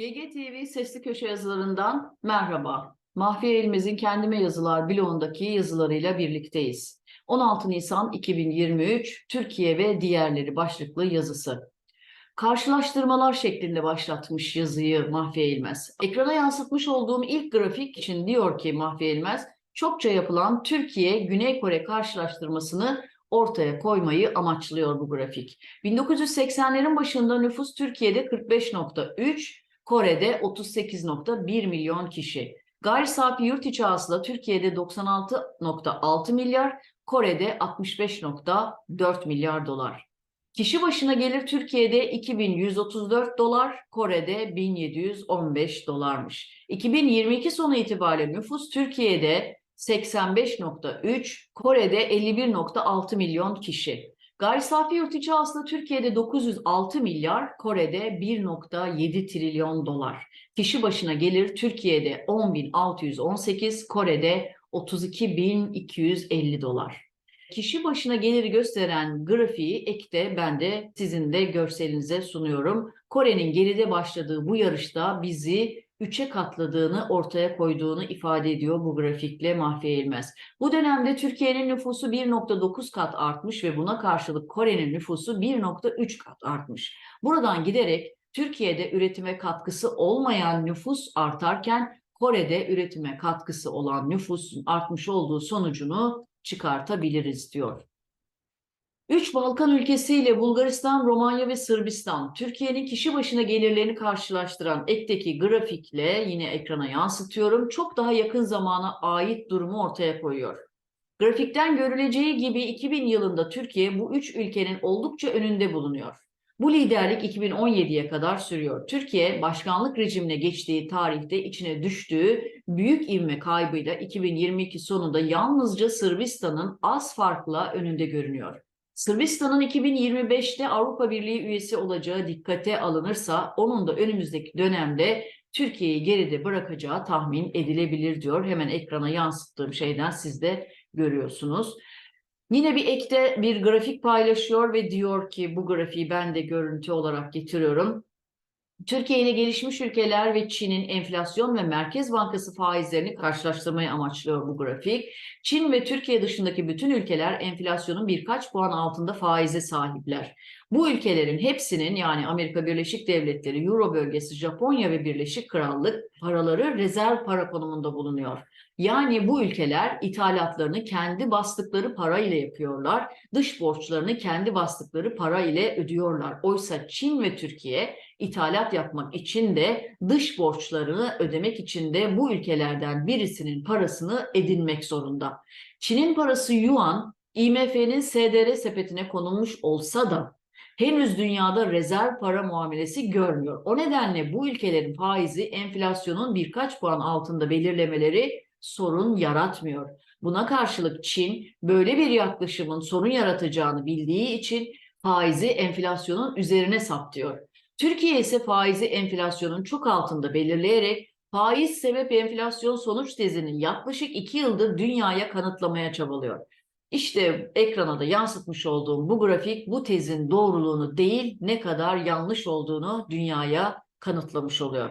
GGTV Sesli Köşe yazılarından merhaba. Mahfiye Elimizin Kendime Yazılar bloğundaki yazılarıyla birlikteyiz. 16 Nisan 2023 Türkiye ve diğerleri başlıklı yazısı. Karşılaştırmalar şeklinde başlatmış yazıyı Mahfiye İlmez. Ekrana yansıtmış olduğum ilk grafik için diyor ki Mahfiye İlmez, çokça yapılan Türkiye-Güney Kore karşılaştırmasını ortaya koymayı amaçlıyor bu grafik. 1980'lerin başında nüfus Türkiye'de 45.3, Kore'de 38.1 milyon kişi. Gayri safi yurt içi hasıla Türkiye'de 96.6 milyar, Kore'de 65.4 milyar dolar. Kişi başına gelir Türkiye'de 2134 dolar, Kore'de 1715 dolarmış. 2022 sonu itibariyle nüfus Türkiye'de 85.3, Kore'de 51.6 milyon kişi. Gayri safi yurt içi hasıla Türkiye'de 906 milyar, Kore'de 1.7 trilyon dolar. Kişi başına gelir Türkiye'de 10.618, Kore'de 32.250 dolar. Kişi başına geliri gösteren grafiği ekte ben de sizin de görselinize sunuyorum. Kore'nin geride başladığı bu yarışta bizi üçe katladığını ortaya koyduğunu ifade ediyor bu grafikle İlmez. Bu dönemde Türkiye'nin nüfusu 1.9 kat artmış ve buna karşılık Kore'nin nüfusu 1.3 kat artmış. Buradan giderek Türkiye'de üretime katkısı olmayan nüfus artarken Kore'de üretime katkısı olan nüfusun artmış olduğu sonucunu çıkartabiliriz diyor. Üç Balkan ülkesiyle Bulgaristan, Romanya ve Sırbistan, Türkiye'nin kişi başına gelirlerini karşılaştıran ekteki grafikle yine ekrana yansıtıyorum. Çok daha yakın zamana ait durumu ortaya koyuyor. Grafikten görüleceği gibi 2000 yılında Türkiye bu üç ülkenin oldukça önünde bulunuyor. Bu liderlik 2017'ye kadar sürüyor. Türkiye başkanlık rejimine geçtiği tarihte içine düştüğü büyük ivme kaybıyla 2022 sonunda yalnızca Sırbistan'ın az farkla önünde görünüyor. Sırbistan'ın 2025'te Avrupa Birliği üyesi olacağı dikkate alınırsa onun da önümüzdeki dönemde Türkiye'yi geride bırakacağı tahmin edilebilir diyor. Hemen ekrana yansıttığım şeyden siz de görüyorsunuz. Yine bir ekte bir grafik paylaşıyor ve diyor ki bu grafiği ben de görüntü olarak getiriyorum. Türkiye gelişmiş ülkeler ve Çin'in enflasyon ve Merkez Bankası faizlerini karşılaştırmayı amaçlıyor bu grafik. Çin ve Türkiye dışındaki bütün ülkeler enflasyonun birkaç puan altında faize sahipler. Bu ülkelerin hepsinin yani Amerika Birleşik Devletleri, Euro bölgesi, Japonya ve Birleşik Krallık paraları rezerv para konumunda bulunuyor. Yani bu ülkeler ithalatlarını kendi bastıkları para ile yapıyorlar. Dış borçlarını kendi bastıkları para ile ödüyorlar. Oysa Çin ve Türkiye ithalat yapmak için de dış borçlarını ödemek için de bu ülkelerden birisinin parasını edinmek zorunda. Çin'in parası yuan, IMF'nin SDR sepetine konulmuş olsa da henüz dünyada rezerv para muamelesi görmüyor. O nedenle bu ülkelerin faizi enflasyonun birkaç puan altında belirlemeleri sorun yaratmıyor. Buna karşılık Çin böyle bir yaklaşımın sorun yaratacağını bildiği için faizi enflasyonun üzerine saptıyor. Türkiye ise faizi enflasyonun çok altında belirleyerek faiz sebep enflasyon sonuç tezini yaklaşık iki yıldır dünyaya kanıtlamaya çabalıyor. İşte ekrana da yansıtmış olduğum bu grafik bu tezin doğruluğunu değil ne kadar yanlış olduğunu dünyaya kanıtlamış oluyor.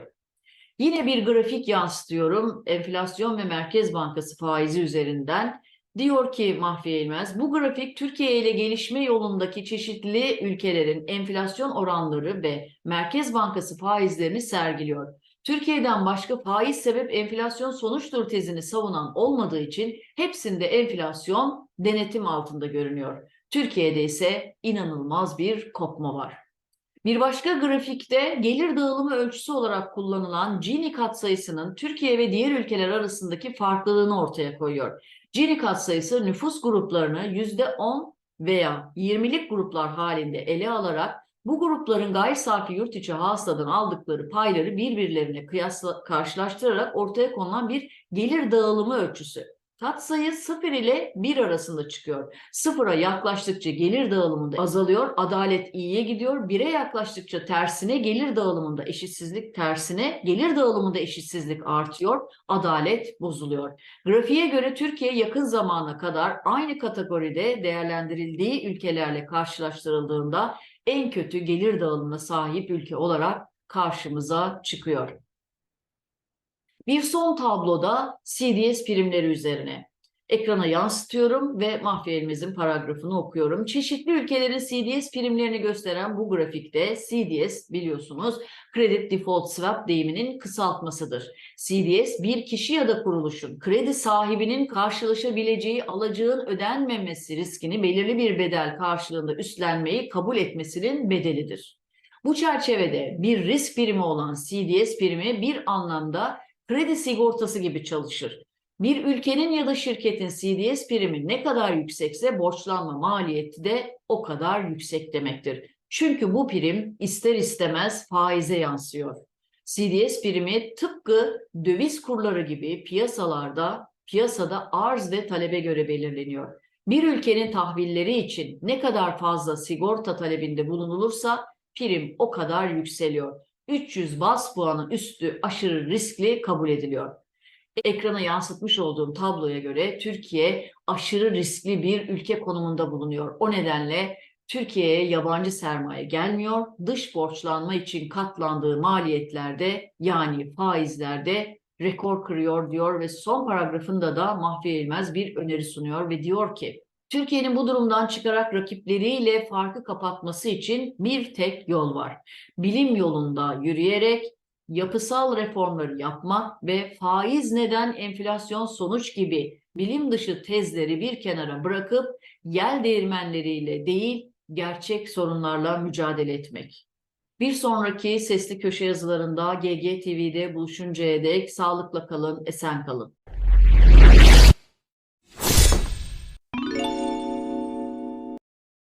Yine bir grafik yansıtıyorum enflasyon ve Merkez Bankası faizi üzerinden. Diyor ki Mahfiye İlmez, bu grafik Türkiye ile gelişme yolundaki çeşitli ülkelerin enflasyon oranları ve Merkez Bankası faizlerini sergiliyor. Türkiye'den başka faiz sebep enflasyon sonuçtur tezini savunan olmadığı için hepsinde enflasyon denetim altında görünüyor. Türkiye'de ise inanılmaz bir kopma var. Bir başka grafikte gelir dağılımı ölçüsü olarak kullanılan Gini katsayısının Türkiye ve diğer ülkeler arasındaki farklılığını ortaya koyuyor. Gini katsayısı nüfus gruplarını %10 veya 20'lik gruplar halinde ele alarak bu grupların gayri safi yurt içi hasıladan aldıkları payları birbirlerine kıyasla karşılaştırarak ortaya konulan bir gelir dağılımı ölçüsü. Katsayı 0 ile 1 arasında çıkıyor. Sıfıra yaklaştıkça gelir dağılımında azalıyor, adalet iyiye gidiyor. 1'e yaklaştıkça tersine gelir dağılımında eşitsizlik tersine, gelir dağılımında eşitsizlik artıyor, adalet bozuluyor. Grafiğe göre Türkiye yakın zamana kadar aynı kategoride değerlendirildiği ülkelerle karşılaştırıldığında en kötü gelir dağılımına sahip ülke olarak karşımıza çıkıyor. Bir son tabloda CDS primleri üzerine. Ekrana yansıtıyorum ve mahfiyelimizin paragrafını okuyorum. Çeşitli ülkelerin CDS primlerini gösteren bu grafikte CDS biliyorsunuz Credit Default Swap deyiminin kısaltmasıdır. CDS bir kişi ya da kuruluşun kredi sahibinin karşılaşabileceği alacağın ödenmemesi riskini belirli bir bedel karşılığında üstlenmeyi kabul etmesinin bedelidir. Bu çerçevede bir risk primi olan CDS primi bir anlamda kredi sigortası gibi çalışır. Bir ülkenin ya da şirketin CDS primi ne kadar yüksekse borçlanma maliyeti de o kadar yüksek demektir. Çünkü bu prim ister istemez faize yansıyor. CDS primi tıpkı döviz kurları gibi piyasalarda, piyasada arz ve talebe göre belirleniyor. Bir ülkenin tahvilleri için ne kadar fazla sigorta talebinde bulunulursa prim o kadar yükseliyor. 300 bas puanı üstü aşırı riskli kabul ediliyor. Ekrana yansıtmış olduğum tabloya göre Türkiye aşırı riskli bir ülke konumunda bulunuyor. O nedenle Türkiye'ye yabancı sermaye gelmiyor. Dış borçlanma için katlandığı maliyetlerde yani faizlerde rekor kırıyor diyor ve son paragrafında da Mahfiye İlmez bir öneri sunuyor ve diyor ki Türkiye'nin bu durumdan çıkarak rakipleriyle farkı kapatması için bir tek yol var. Bilim yolunda yürüyerek yapısal reformları yapmak ve faiz neden enflasyon sonuç gibi bilim dışı tezleri bir kenara bırakıp yel değirmenleriyle değil gerçek sorunlarla mücadele etmek. Bir sonraki sesli köşe yazılarında GGTV'de buluşuncaya dek sağlıkla kalın, esen kalın.